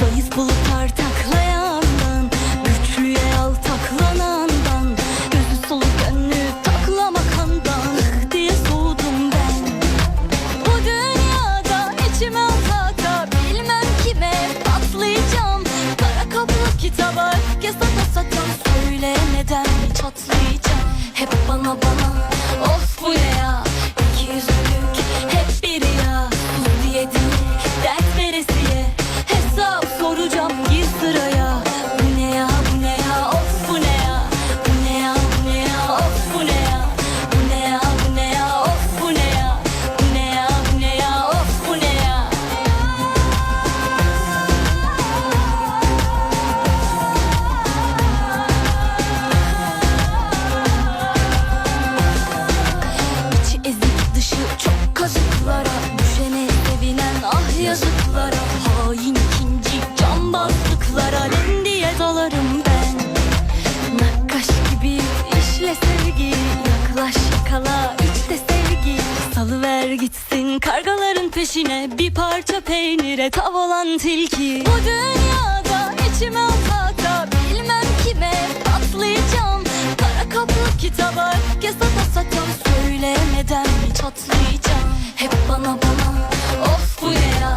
Of bulutlar taklayandan Güçlüye yaltaklanandan Gözü solu gönlü taklamakandan ıh diye soğudum ben. Bu dünyada içime ataka Bilmem kime patlayacağım Kara kaplı kitaba öfke sata sata Söyle neden çatlayacağım. Hep bana bana Of bu ne ya yakala işte sevgi. Salıver gitsin kargaların peşine Bir parça peynire tav olan tilki. Bu dünyada içime ataka Bilmem kime patlayacağım Kara kaplı kitaba öfke sata sata Söyle neden çatlayacağım. Hep bana bana of bu ne ya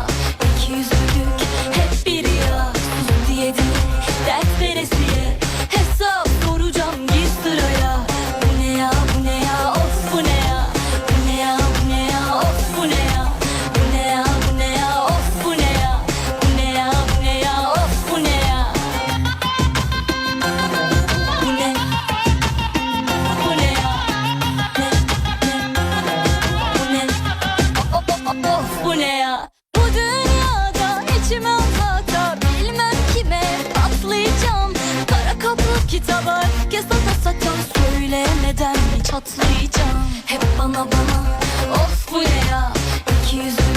kitaba. Öfke sata sata Söyle neden çatlayacağım Hep bana bana Of bu ne ya? İki yüzlü